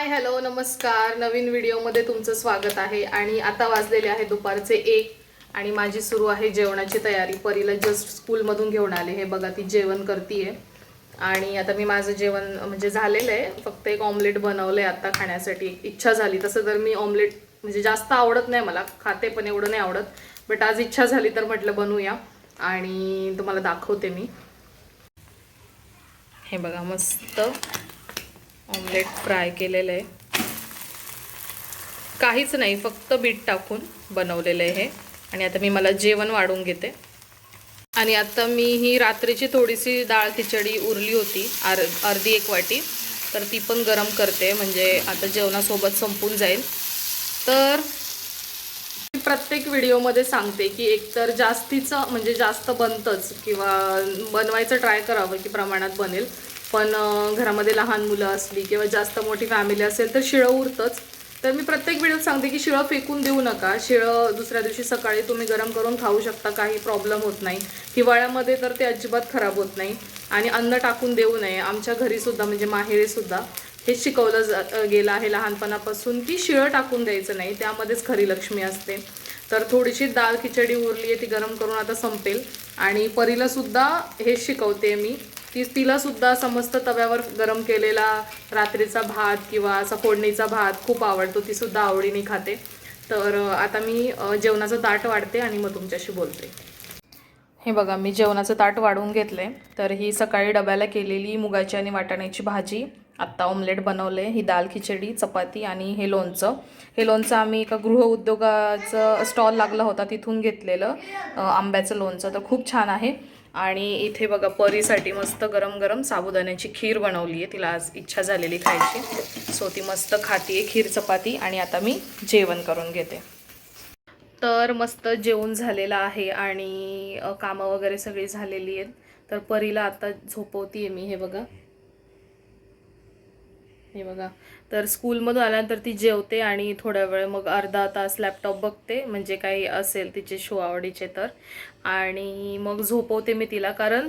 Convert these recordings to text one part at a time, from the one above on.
Hi hello नमस्कार. नवीन व्हिडिओमध्ये तुमचं स्वागत आहे आणि आता वाजलेले आहे दुपारचे एक आणि माझी सुरू आहे जेवणाची तयारी. परीला जस्ट स्कूलमधून घेऊन आले. हे बघा ती जेवण करतीये. आणि आता मी माझं जेवण म्हणजे झालेलं आहे. फक्त एक ऑमलेट बनवलं आहे आता खाण्यासाठी. इच्छा झाली. तसं तर मी ऑमलेट म्हणजे जास्त आवडत नाही मला. खाते पण एवढं नाही आवडत. बट आज इच्छा झाली तर म्हटलं बनवूया. आणि तुम्हाला दाखवते मी. हे बघा मस्त. ऑमलेट फ्राय केलेलं आहे. काहीच नाही फक्त बीट टाकून बनवलेलं आहे हे. आणि आता मी मला जेवण वाढून घेते. आणि आता मी ही रात्रीची थोडीशी डाळ खिचडी उरली होती आर अर्धी एक वाटी. तर ती पण गरम करते म्हणजे आता जेवणासोबत संपून जाईल. तर मी प्रत्येक व्हिडिओमध्ये सांगते की एकतर जास्तीचं म्हणजे जास्त बनतंच किंवा बनवायचं ट्राय करावं की प्रमाणात बनेल. पण घरामध्ये लहान मुलं असली किंवा जास्त मोठी फॅमिली असेल तर शिळं उरतंच. तर मी प्रत्येक व्हिडिओत सांगते की शिळं फेकून देऊ नका. शिळं दुसऱ्या दिवशी सकाळी तुम्ही गरम करून खाऊ शकता काही प्रॉब्लेम होत नाही. हिवाळ्यामध्ये तर ते अजिबात खराब होत नाही. आणि अन्न टाकून देऊ नये. आमच्या घरीसुद्धा म्हणजे माहेरीसुद्धा हे शिकवलं जा गेलं आहे लहानपणापासून की शिळं टाकून द्यायचं नाही. त्यामध्येच खरी लक्ष्मी असते. तर थोडीशी डाळ खिचडी उरली आहे ती गरम करून आता संपेल. आणि परीलासुद्धा हे हेच शिकवते मी. ती तिला सुद्धा समस्त तव्यावर गरम केलेला रात्रीचा भात किंवा असा फोडणीचा भात खूप आवडतो ती सुद्धा आवडीने खाते. तर आता मी जेवणाचं ताट वाढते आणि मग तुमच्याशी बोलते. हे बघा मी जेवणाचं ताट वाढवून घेतलं आहे तर ही सकाळी डब्याला केलेली मुगाची आणि वाटाण्याची भाजी आत्ता ऑमलेट बनवले ही दाल खिचडी चपाती आणि हे लोणचं. हे लोणचं आम्ही एका गृहउद्योगाचं स्टॉल लागला होता तिथून घेतलेलं आंब्याचं लोणचं. तर खूप छान आहे. आणि इथे बघा परीसाठी मस्त गरम गरम साबुदाण्याची खीर बनवली आहे. तिला आज इच्छा झालेली खायची. सो ती मस्त खाती खीर चपाती आणि आता मी जेवण करून घेते. तर मस्त जेवण झालेलं आहे आणि कामं वगैरे सगळी झालेली आहेत. तर परीला आता झोपवतीये मी हे बघा. हे बघा. तर स्कूलमधून आल्यानंतर ती जेवते आणि थोड्या वेळ मग अर्धा तास लॅपटॉप बघते म्हणजे काही असेल तिचे शो आवडीचे तर. आणि मग झोपवते मी तिला कारण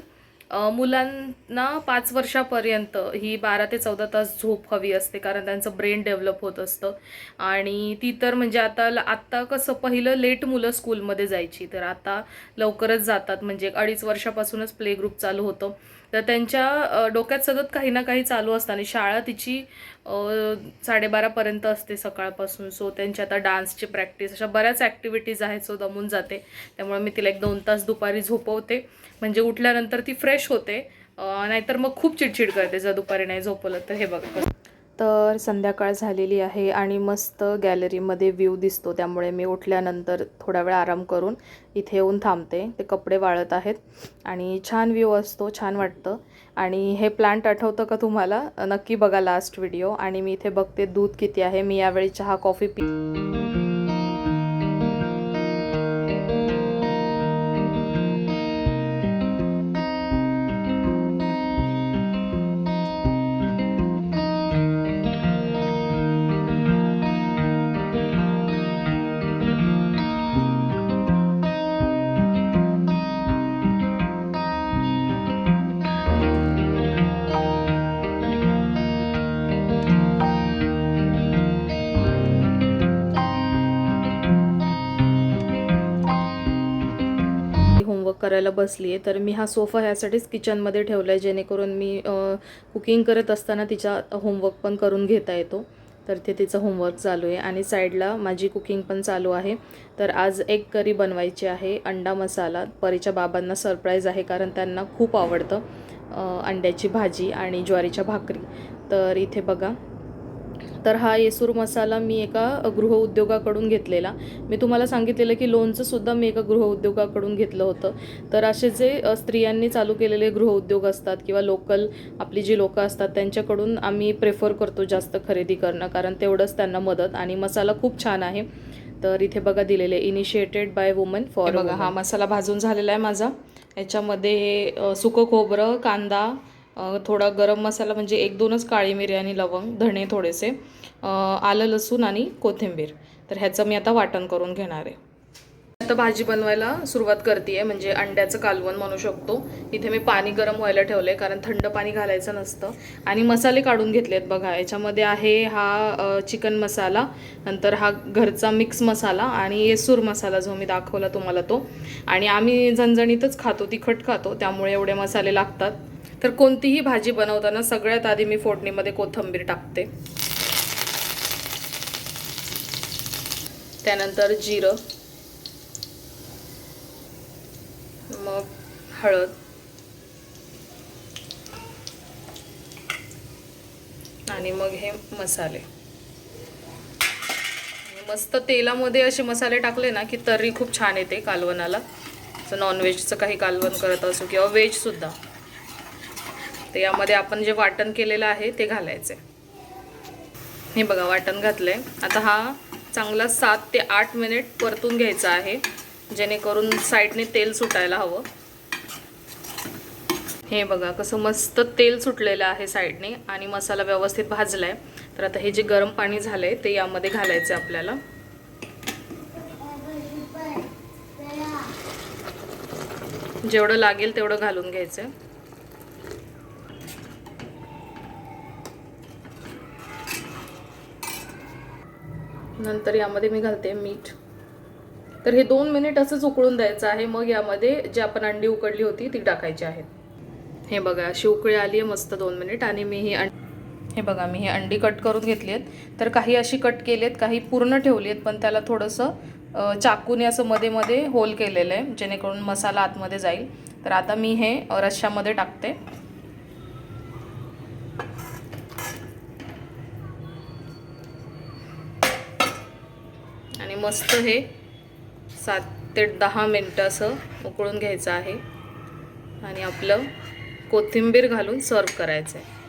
मुलांना पाच वर्षापर्यंत ही बारा ते चौदा तास झोप हवी असते कारण त्यांचं ब्रेन डेव्हलप होत असतं. आणि ती तर म्हणजे आता आत्ता कसं पहिलं लेट मुलं स्कूलमध्ये जायची तर आता लवकरच जातात. म्हणजे अडीच वर्षापासूनच प्ले ग्रुप चालू होतं. तर त्यांच्या डोक्यात सतत काही ना काही चालू असतं आणि शाळा तिची साडेबारापर्यंत असते सकाळपासून. सो त्यांची आता डान्सची प्रॅक्टिस अशा बऱ्याच ॲक्टिव्हिटीज आहेत. सो दमून जाते. त्यामुळे मी तिला एक दोन तास दुपारी झोपवते. म्हणजे उठल्यानंतर ती फ्रेश होते. नाहीतर मग खूप चिडचिड करते. जर दुपारी नाही झोपवलं तर हे बघा. तर संध्याकाळ झालेली आहे आणि मस्त गॅलरीमध्ये व्ह्यू दिसतो. त्यामुळे मी उठल्यानंतर थोडा वेळ आराम करून इथे येऊन थांबते. ते कपडे वाळत आहेत आणि छान व्ह्यू असतो छान वाटतं. आणि हे प्लांट आठवतं का तुम्हाला? नक्की बघा लास्ट व्हिडिओ आणि मी इथे बघते दूध किती आहे. मी यावेळी चहा कॉफी पी करायला बसली आहे तर मी हा सोफा ह्यासाठीच किचनमध्ये ठेवला आहे जेणेकरून मी कुकिंग करत असताना तिचा होमवर्क पण करून घेता येतो. तर ते तिचं होमवर्क चालू आहे आणि साईडला माझी कुकिंग पण चालू आहे. तर आज एक करी बनवायची आहे अंडा मसाला. परीच्या बाबांना सरप्राईज आहे कारण त्यांना खूप आवडतं अंड्याची भाजी आणि ज्वारीच्या भाकरी. तर इथे बघा. तर हा येसूर मसाला मी एका गृहउद्योगाकडून घेतलेला. मी तुम्हाला सांगितलेलं की लोणचं सुद्धा मी एका गृहउद्योगाकडून घेतलं होतं. तर असे जे स्त्रियांनी चालू केलेले गृहउद्योग असतात किंवा लोकल आपली जी लोकं असतात त्यांच्याकडून आम्ही प्रेफर करतो जास्त खरेदी करणं कारण तेवढंच त्यांना मदत आणि मसाला खूप छान आहे. तर इथे बघा दिलेले इनिशिएटेड बाय वुमन फॉर बघा हा मसाला भाजून झालेला आहे माझा. याच्यामध्ये सुकं खोबरं कांदा थोडा गरम मसाला म्हणजे एक दोनच काळी मिरी आणि लवंग धणे थोडेसे आलं लसूण आणि कोथिंबीर. तर ह्याचं मी आता वाटण करून घेणार आहे. आता भाजी बनवायला सुरुवात करते म्हणजे अंड्याचं कालवण म्हणू शकतो. इथे मी पाणी गरम व्हायला ठेवलंय कारण थंड पाणी घालायचं नसतं. आणि मसाले काढून घेतले आहेत बघा याच्यामध्ये आहे हा चिकन मसाला नंतर हा घरचा मिक्स मसाला आणि येसूर मसाला जो मी दाखवला तुम्हाला तो. आणि आम्ही झणझणीतच खातो तिखट खातो त्यामुळे एवढे मसाले लागतात. तर कोणतीही भाजी बनवताना सगळ्यात आधी मी फोडणीमध्ये कोथिंबीर टाकते. त्यानंतर जिरं मग हळद आणि मग हे मसाले. मस्त तेलामध्ये असे मसाले टाकले ना की तर्री खूप छान येते कालवणाला नॉनव्हेजचं काही कालवण करत असो किंवा व्हेजसुद्धा तर यामध्ये आपण जे वाटण केलेलं आहे ते घालायचे हे बघा वाटण घातलंय. आता हा चांगला सात ते आठ मिनिट परतून घ्यायचा आहे जेणेकरून साईडने तेल सुटायला हवं. हे बघा कसं मस्त तेल सुटलेलं आहे साईडने आणि मसाला व्यवस्थित भाजलाय. तर आता हे जे गरम पाणी झालंय ते यामध्ये घालायचं आहे आपल्याला. जेवढं लागेल तेवढं घालून घ्यायचं नंतर यामध्ये मी घालते मीठ. तर हे दोन मिनिट असंच उकळून द्यायचं आहे. मग यामध्ये जी आपण अंडी उकडली होती ती टाकायची आहेत हे बघा अशी उकळी आली आहे मस्त दोन मिनिट आणि मी ही हे बघा मी ही अंडी कट करून घेतली आहेत. तर काही अशी कट केली आहेत काही पूर्ण ठेवली आहेत पण त्याला थोडंसं चाकूने असं मध्ये मध्ये होल केलेलं आहे जेणेकरून मसाला आतमध्ये जाईल. तर आता मी हे अ, रश्श्यामध्ये टाकते. मस्त हे. सात ते दहा मिनटं असं उकळून घ्यायचं आहे. आणि आपलं कोथिंबीर घालून सर्व करायचं आहे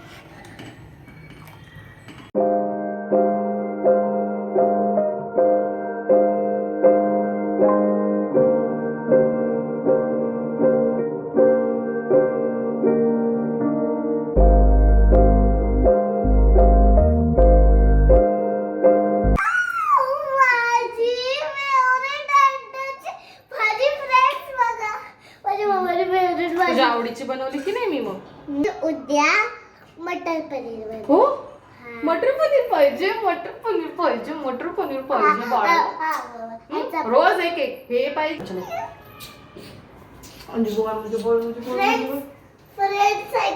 भाजी आवडीची बनवली की नाही मी मग? उद्या मटर पनीर हो? मटर पनीर पाहिजे मटर पनीर पाहिजे मटर पनीर पाहिजे बाळा? रोज एक एक हे पाहिजे. म्हणजे बोल म्हणजे बोल म्हणजे बोल म्हणजे बोल. फ्रेंड्स आहे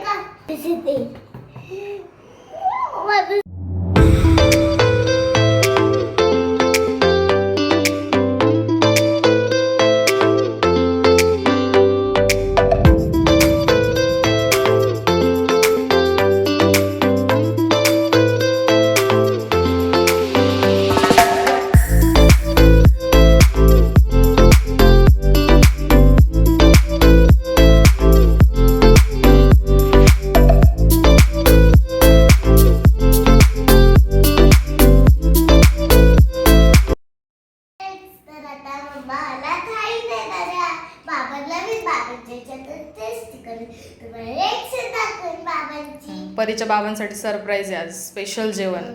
परीच्या बाबांसाठी सरप्राईज आहे आज. स्पेशल जेवण.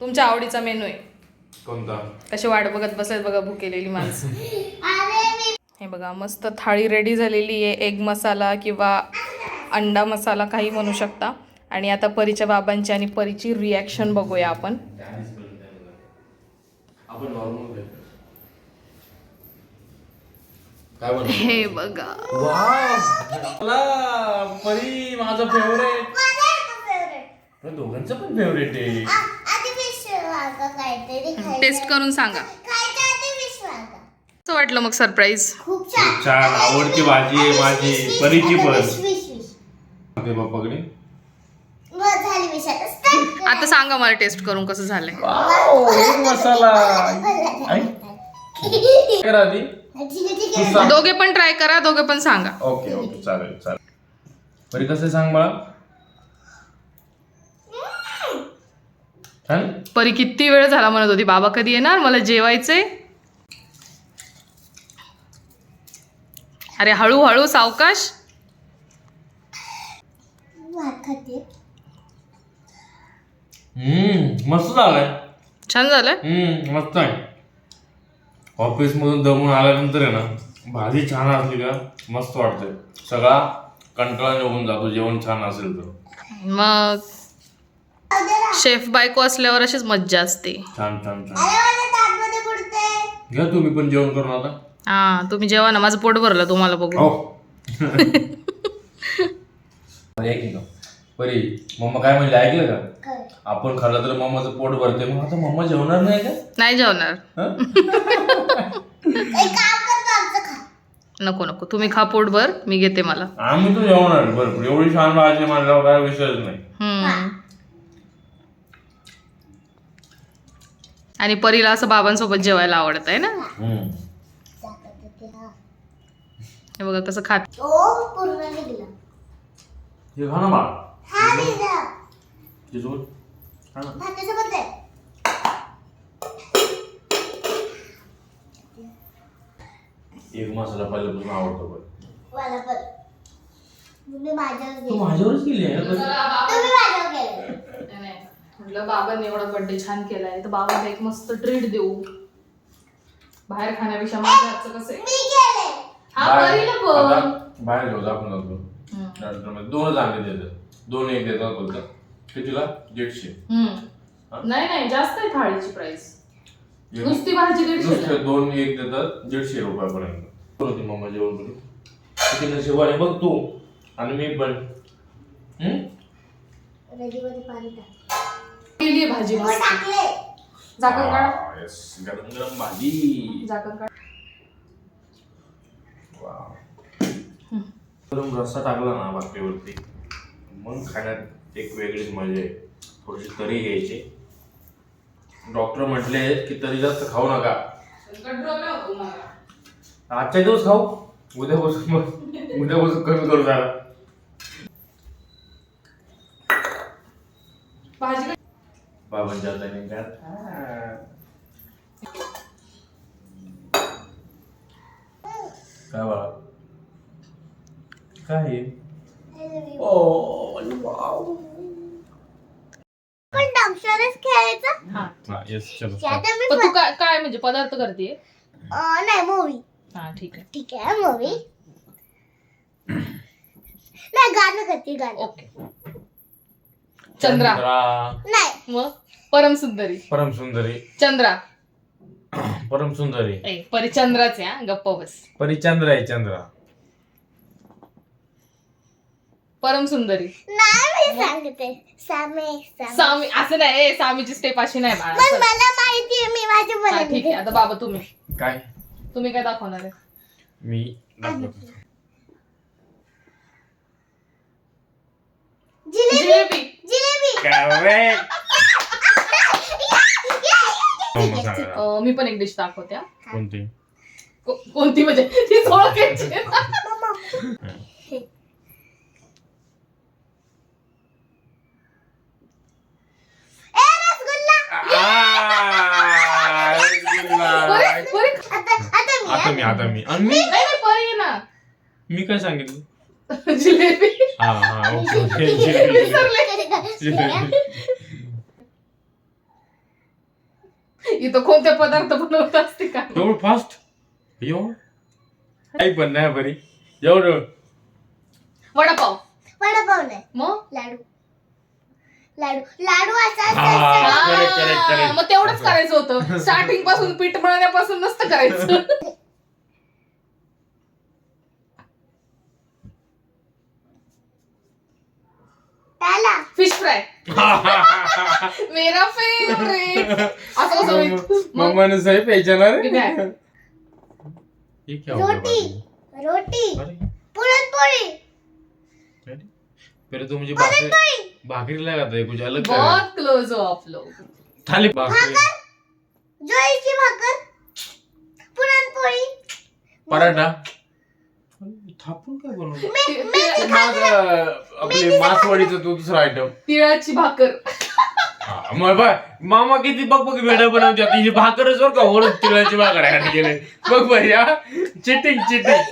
तुमच्या आवडीचा मेनू आहे. कोणता? कशी वाट बघत बसत बघा भुकेलेली माणसं. हे बघा मस्त थाळी रेडी झालेली आहे. एग मसाला किंवा अंडा मसाला काही म्हणू शकता. आणि आता परीच्या बाबांची आणि परीची रिॲक्शन बघूया आपण. आपण नॉर्मल काय बनव हे बघा. मला परी माझं फेवरेट दोघांचं पण फेवरेट आहे. आ- आधी fish वागा काहीतरी खायचं. टेस्ट करून सांगा. आधी वागा. कसं वाटलं मग सरप्राईज खूप छान. छान. आवडती भाजी आहे माझी. परीची पण. बाप्पाकडे झाली आता start कर. आता सांगा मला टेस्ट करून कसं झालंय. वाव, एक मसाला. आई, काय करा आधी. ठीक आहे. ठीक तू आहे सांग. दोघे पण ट्राय करा दोघे पण सांगा. Okay okay. चालेल चालेल. परी कसं सांग मला? परी किती वेळ झाला म्हणत होती? बाबा कधी येणार? मला जेवायचंय. अरे हळूहळू सावकाश. मस्त झालंय. छान झालंय? मस्त आहे. ऑफिस मधून दमून आल्यानंतर आहे ना भाजी छान असली का मस्त वाटते सगळा कंटाळा निघून जातो जेवण छान असेल तर. मग? शेफ बायको असल्यावर अशीच मज्जा असते. छान छान छान अरे माझ्या ताटमध्ये बुडते. घ्या तुम्ही पण जेवण करून आता. हा तुम्ही जेव्हा ना माझं पोट भरलं तुम्हाला बघू हो. परी मम्मा काय म्हणले ऐकलं का? आपण खाल्लं तर मम्माचं पोट भरते मग आता मम्मा जेवणार नाही का? नाही जेवणार. हं? एक काम करतो आमचं खा. नको नको. तुम्ही खा पोटभर मी घेते मला. आम्ही तर जेवणार. भरपूर. एवढी छान भाजी मांडल्यावर काय विषयच नाही. हम्म. आणि परीला असं बाबांसोबत जेवायला आवडत आहे ना? हा. हे बघा कसं खात हे हा. एक मसाला पहिल्यापासून आवडतो पण माझ्यावरच केली आहे तुम्ही माझ्यावर गेले म्हटलं बाबांनी एवढा बर्थडे छान केलाय तर बाबांना एक मस्त ट्रीट देऊ. बाहेर खाण्यापेक्षा माझ्या हातचं कसं आहे? मी गेले हा परीला पण. आता बाहेर घेऊ आपण जातो. रेस्टॉरंटमध्ये दोनच देतात. दोन एक देतात बोलतात कितीला? दीडशे. हम्म. नाही नाही जास्त आहे थाळीची प्राइस एक- नुसती भाजी दीडशे नुसते दोन एक देतात दीडशे रुपयापर्यंत. कोण होती मम्मा जेवण करून किती नशिबाने बघ तू. आणि मी पण. हम्म? पाणी टाक. केली भाजी हो, मस्त. टाकले झाकण काढ. yes. गरम गरम भाजी. झाकण काढ. वाव. गरम रस्सा टाकला ना भाकरीवरती मग खाण्यात एक वेगळीच मजा आहे. थोडीशी तरी घ्यायची. डॉक्टर म्हटले की तरी जास्त खाऊ नका. आजच्या दिवस खाऊ. उद्यापासून मग उद्यापासून कमी करू जरा. भाजी बाबांच्या हाताने काय काय बाळा? काय खेळायचं? हा. हा येस चलो पण तू काय काय म्हणजे पदार्थ करते अं, नाही मूवी हा ठीक आहे. ठीक आहे मूवी नाही गाणं करते गाणं. ओके. चंद्रा. नाही. मग? परम सुंदरी परम सुंदरी चंद्रा. परम सुंदरी ए परी चंद्राचे हा? गप्प बस. परिचंद्र आहे चंद्रा. परम सुंदरी नाही मी सांगते. सामे सामे. सामी असं नाही ए, सामीची स्टेप अशी नाही बाळा. पण चल. मला माहिती आहे मी माझ्या हा, ठीक आहे. आता बाबा तुम्ही. काय? तुम्ही काय दाखवणार आहे? मी दाखवतो. जिलेबी. जिलेबी. अं, मी पण एक डिश दाखवते हा. कोणती? को- कोणती म्हणजे? ती ओळखायची. ए रसगुल्ला! आ, रसगुल्ला. परी- परी- आता मी आता मी मी. आणि मी? नाही नाही परी आहे ना. मी काय सांगितलं? जिलेबी. हा हा ओके ओके जिलेबी. जिलेबी. इथं कोणते पदार्थ बनवत असते का? एवढं फास्ट एवढं? काही पण नाही बरी. एवढं. वडापाव. वडापाव नाही. मग? लाडू. लाडू. लाडू असा हा. असा- correct, correct, correct. मग तेवढंच करायचं होतं. स्टार्टिंगपासून पीठ मळण्यापासून नसतं करायचं त्याला फिश फ्राय मेरा फेवरेट असं कसं होईल? मग मम्माने सही पेचणार ठीक आहे. ये क्या हो गया रोटी बाबू? रोटी. अरे। पुरणपोळी अरे पहले तो मुझे भाकरी पुरणपोळी भाकरी लगाता है कुछ अलग कर रहा है। बहुत क्लोज हो आप लोग. थाली भाकरी. ज्वारीची भाकर. पुरणपोळी पराठा। थापून काय बनवलं? ति- माझं आपली मासवडीचं तो दुसरा आयटम तिळाची भाकर. मग बाय मामा किती बघ बघ वेळ बनवते. तिची भाकरच वर का ओढत तिळाची भाकर केले. बघ बाई हा. Cheating cheating.